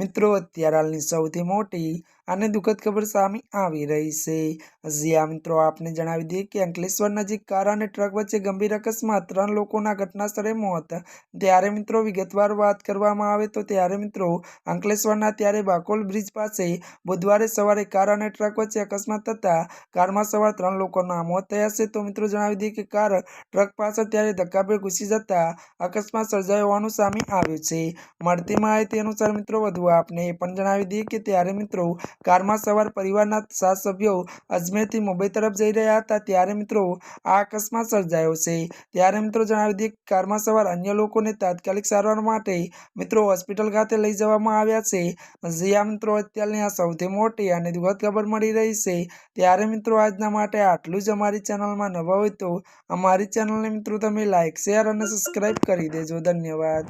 મિત્રો, અત્યારે હાલની સૌથી મોટી અને દુઃખદ ખબર સામે આવી રહી છે. હજી આ મિત્રો, આપને જણાવી દઈએ કે અંકલેશ્વર નજીક કાર અને ટ્રક વચ્ચે ગંભીર અકસ્માત ત્રણ લોકોના ઘટના સ્થળે મોત. ત્યારે, મિત્રો, વિગતવાર વાત કરવામાં આવે તો ત્યારે, મિત્રો, અંકલેશ્વરના ત્યારે બાકોલ બ્રિજ પાસે બુધવારે સવારે કાર અને ટ્રક વચ્ચે અકસ્માત થતાં કારમાં સવાર ત્રણ લોકોના મોત થયા છે. તો, મિત્રો, જણાવી દઈએ કે કાર ટ્રક પાસે ત્યારે ધક્કાભેર ઘૂસી જતા અકસ્માત સર્જાયો હોવાનું સામે આવ્યું છે. મળતી માહિતી અનુસાર, મિત્રો, વધુ આપને એ પણ જણાવી દઈએ કે ત્યારે મિત્રો કારમાં સવાર પરિવારના સાત સભ્યો અજમેરથી મુંબઈ તરફ જઈ રહ્યા હતા. ત્યારે મિત્રો આ અકસ્માત સર્જાયો છે. ત્યારે મિત્રો જણાવી દઈએ કે કારમાં સવાર અન્ય લોકોને તાત્કાલિક સારવાર માટે મિત્રો હોસ્પિટલ ખાતે લઈ જવામાં આવ્યા છે. જ્યાં મિત્રો અત્યારની આ સૌથી મોટી અને દુઃખદ ખબર મળી રહી છે. ત્યારે મિત્રો આજના માટે આટલું જ અમારી ચેનલમાં નવા હોય તો અમારી ચેનલને મિત્રો તમે લાઇક શેર અને સબસ્ક્રાઈબ કરી દેજો. ધન્યવાદ.